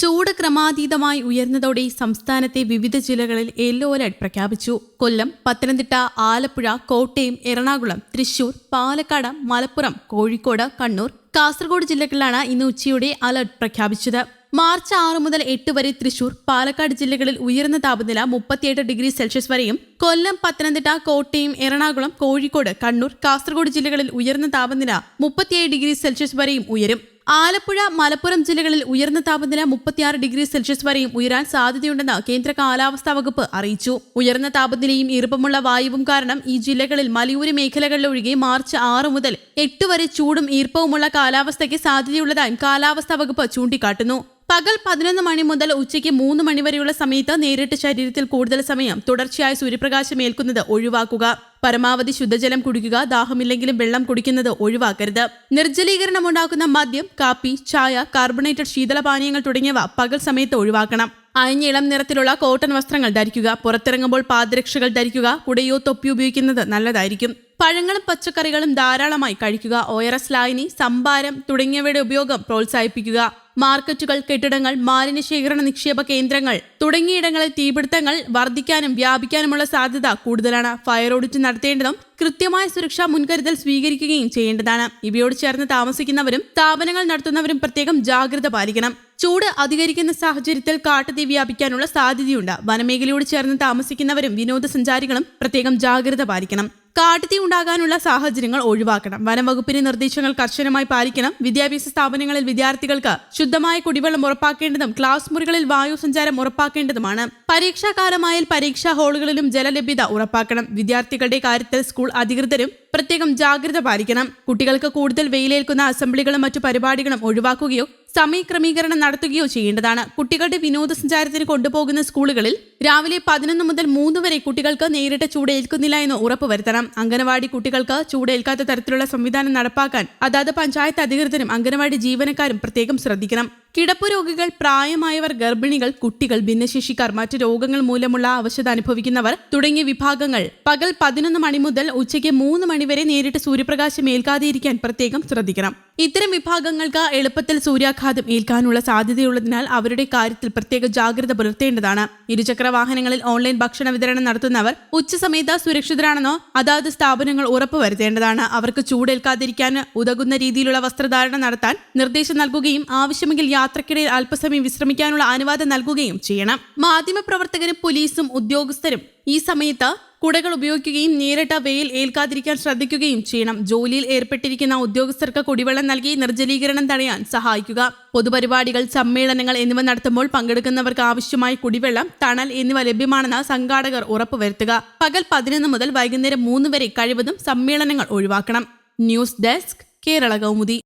ചൂട് ക്രമാതീതമായി ഉയർന്നതോടെ സംസ്ഥാനത്തെ വിവിധ ജില്ലകളിൽ യെല്ലോ അലർട്ട് പ്രഖ്യാപിച്ചു. കൊല്ലം പത്തനംതിട്ട ആലപ്പുഴ കോട്ടയം എറണാകുളം തൃശൂർ പാലക്കാട് മലപ്പുറം കോഴിക്കോട് കണ്ണൂർ കാസർഗോഡ് ജില്ലകളിലാണ് ഇന്ന് ഉച്ചയോടെ അലർട്ട് പ്രഖ്യാപിച്ചത്. മാർച്ച് ആറ് മുതൽ എട്ട് വരെ തൃശൂർ പാലക്കാട് ജില്ലകളിൽ ഉയർന്ന താപനില മുപ്പത്തിയെട്ട് ഡിഗ്രി സെൽഷ്യസ് വരെയും കൊല്ലം പത്തനംതിട്ട കോട്ടയം എറണാകുളം കോഴിക്കോട് കണ്ണൂർ കാസർഗോഡ് ജില്ലകളിൽ ഉയർന്ന താപനില മുപ്പത്തിയേഴ് ഡിഗ്രി സെൽഷ്യസ് വരെയും ഉയരും. ആലപ്പുഴ മലപ്പുറം ജില്ലകളിൽ ഉയർന്ന താപനില മുപ്പത്തിയാറ് ഡിഗ്രി സെൽഷ്യസ് വരെയും ഉയരാൻ സാധ്യതയുണ്ടെന്ന് കേന്ദ്ര കാലാവസ്ഥാ വകുപ്പ് അറിയിച്ചു. ഉയർന്ന താപനിലയും ഈർപ്പമുള്ള വായുവും കാരണം ഈ ജില്ലകളിൽ മലയോര മേഖലകളിലൊഴികെ മാർച്ച് ആറ് മുതൽ എട്ട് വരെ ചൂടും ഈർപ്പവുമുള്ള കാലാവസ്ഥയ്ക്ക് സാധ്യതയുള്ളതായും കാലാവസ്ഥാ വകുപ്പ് ചൂണ്ടിക്കാട്ടുന്നു. പകൽ പതിനൊന്ന് മണി മുതൽ ഉച്ചയ്ക്ക് മൂന്ന് മണി വരെയുള്ള സമയത്ത് നേരിട്ട് ശരീരത്തിൽ കൂടുതൽ സമയം തുടർച്ചയായ സൂര്യപ്രകാശം ഏൽക്കുന്നത് ഒഴിവാക്കുക. പരമാവധി ശുദ്ധജലം കുടിക്കുക ദാഹമില്ലെങ്കിലും വെള്ളം കുടിക്കുന്നത് ഒഴിവാക്കരുത്. നിർജലീകരണം ഉണ്ടാക്കുന്ന മദ്യം കാപ്പി ചായ കാർബണേറ്റഡ് ശീതളപാനീയങ്ങൾ തുടങ്ങിയവ പകൽ സമയത്ത് ഒഴിവാക്കണം. അയഞ്ഞ ഇളം നിറത്തിലുള്ള കോട്ടൺ വസ്ത്രങ്ങൾ ധരിക്കുക പുറത്തിറങ്ങുമ്പോൾ പാദരക്ഷകൾ ധരിക്കുക കുടയോ തൊപ്പി ഉപയോഗിക്കുന്നത് നല്ലതായിരിക്കും. പഴങ്ങളും പച്ചക്കറികളും ധാരാളമായി കഴിക്കുക ഒയറസ് ലായനി സംഭാരം തുടങ്ങിയവയുടെ ഉപയോഗം പ്രോത്സാഹിപ്പിക്കുക. മാർക്കറ്റുകൾ കെട്ടിടങ്ങൾ മാലിന്യ ശേഖരണ നിക്ഷേപ കേന്ദ്രങ്ങൾ തുടങ്ങിയിടങ്ങളിൽ തീപിടുത്തങ്ങൾ വർദ്ധിക്കാനും വ്യാപിക്കാനുമുള്ള സാധ്യത കൂടുതലാണ്. ഫയർ ഓഡിറ്റ് നടത്തേണ്ടതും കൃത്യമായ സുരക്ഷാ മുൻകരുതൽ സ്വീകരിക്കുകയും ചെയ്യേണ്ടതാണ്. ഇവയോട് ചേർന്ന് താമസിക്കുന്നവരും സ്ഥാപനങ്ങൾ നടത്തുന്നവരും പ്രത്യേകം ജാഗ്രത പാലിക്കണം. ചൂട് അധികരിക്കുന്ന സാഹചര്യത്തിൽ കാട്ടുതീ വ്യാപിക്കാനുള്ള സാധ്യതയുണ്ട്. വനമേഖലയോട് ചേർന്ന് താമസിക്കുന്നവരും വിനോദസഞ്ചാരികളും പ്രത്യേകം ജാഗ്രത പാലിക്കണം. കാട്ടുതീ ഉണ്ടാകാനുള്ള സാഹചര്യങ്ങൾ ഒഴിവാക്കണം. വനംവകുപ്പിന്റെ നിർദ്ദേശങ്ങൾ കർശനമായി പാലിക്കണം. വിദ്യാഭ്യാസ സ്ഥാപനങ്ങളിൽ വിദ്യാർത്ഥികൾക്ക് ശുദ്ധമായ കുടിവെള്ളം ഉറപ്പാക്കേണ്ടതും ക്ലാസ് മുറികളിൽ വായു സഞ്ചാരം ഉറപ്പാക്കേണ്ടതുമാണ്. പരീക്ഷാകാലമായ പരീക്ഷാ ഹാളുകളിലും ജലലഭ്യത ഉറപ്പാക്കണം. വിദ്യാർത്ഥികളുടെ കാര്യത്തിൽ സ്കൂൾ അധികൃതരും പ്രത്യേകം ജാഗ്രത പാലിക്കണം. കുട്ടികൾക്ക് കൂടുതൽ വെയിലേൽക്കുന്ന അസംബ്ലികളും മറ്റു പരിപാടികളും ഒഴിവാക്കുകയോ സമയക്രമീകരണം നടത്തുകയോ ചെയ്യേണ്ടതാണ്. കുട്ടികളുടെ വിനോദസഞ്ചാരത്തിന് കൊണ്ടുപോകുന്ന സ്കൂളുകളിൽ രാവിലെ പതിനൊന്ന് മുതൽ മൂന്ന് വരെ കുട്ടികൾക്ക് നേരിട്ട് ചൂടേൽക്കുന്നില്ല എന്ന് ഉറപ്പുവരുത്തണം അംഗനവാടി കുട്ടികൾക്ക് ചൂടേൽക്കാത്ത തരത്തിലുള്ള സംവിധാനം നടപ്പാക്കാൻ അതാത് പഞ്ചായത്ത് അധികൃതരും അംഗനവാടി ജീവനക്കാരും പ്രത്യേകം ശ്രദ്ധിക്കണം. കിടപ്പ് രോഗികൾ പ്രായമായവർ ഗർഭിണികൾ കുട്ടികൾ ഭിന്നശേഷിക്കാർ മറ്റ് രോഗങ്ങൾ മൂലമുള്ള അവശത അനുഭവിക്കുന്നവർ തുടങ്ങിയ വിഭാഗങ്ങൾ പകൽ പതിനൊന്ന് മണി മുതൽ ഉച്ചയ്ക്ക് മൂന്ന് മണിവരെ നേരിട്ട് സൂര്യപ്രകാശം ഏൽക്കാതെയിരിക്കാൻ പ്രത്യേകം ശ്രദ്ധിക്കണം. ഇത്തരം വിഭാഗങ്ങൾക്ക് എളുപ്പത്തിൽ സൂര്യാഘാതം ഏൽക്കാനുള്ള സാധ്യതയുള്ളതിനാൽ അവരുടെ കാര്യത്തിൽ പ്രത്യേക ജാഗ്രത പുലർത്തേണ്ടതാണ്. ഇരുചക്ര വാഹനങ്ങളിൽ ഓൺലൈൻ ഭക്ഷണ വിതരണം നടത്തുന്നവർ ഉച്ചസമയത്ത് സുരക്ഷിതരാണെന്നോ അതാത് സ്ഥാപനങ്ങൾ ഉറപ്പുവരുത്തേണ്ടതാണ് അവർക്ക് ചൂടേൽക്കാതിരിക്കാൻ ഉതകുന്ന രീതിയിലുള്ള വസ്ത്രധാരണം നടത്താൻ നിർദ്ദേശം നൽകുകയും ആവശ്യമെങ്കിൽ യാത്രക്കിടയിൽ അല്പസമയം വിശ്രമിക്കാനുള്ള അനുവാദം നൽകുകയും ചെയ്യണം. മാധ്യമപ്രവർത്തകരും പോലീസും ഉദ്യോഗസ്ഥരും ഈ സമയത്ത് കുടകൾ ഉപയോഗിക്കുകയും നേരിട്ട വെയിൽ ഏൽക്കാതിരിക്കാൻ ശ്രദ്ധിക്കുകയും ചെയ്യണം. ജോലിയിൽ ഏർപ്പെട്ടിരിക്കുന്ന ഉദ്യോഗസ്ഥർക്ക് കുടിവെള്ളം നൽകി നിർജലീകരണം തടയാൻ സഹായിക്കുക. പൊതുപരിപാടികൾ സമ്മേളനങ്ങൾ എന്നിവ നടത്തുമ്പോൾ പങ്കെടുക്കുന്നവർക്ക് ആവശ്യമായ കുടിവെള്ളം തണൽ എന്നിവ ലഭ്യമാണെന്ന് സംഘാടകർ ഉറപ്പുവരുത്തുക. പകൽ പതിനൊന്ന് മുതൽ വൈകുന്നേരം മൂന്ന് വരെ കഴിവതും സമ്മേളനങ്ങൾ ഒഴിവാക്കണം. News desk Kerala Kaumudi.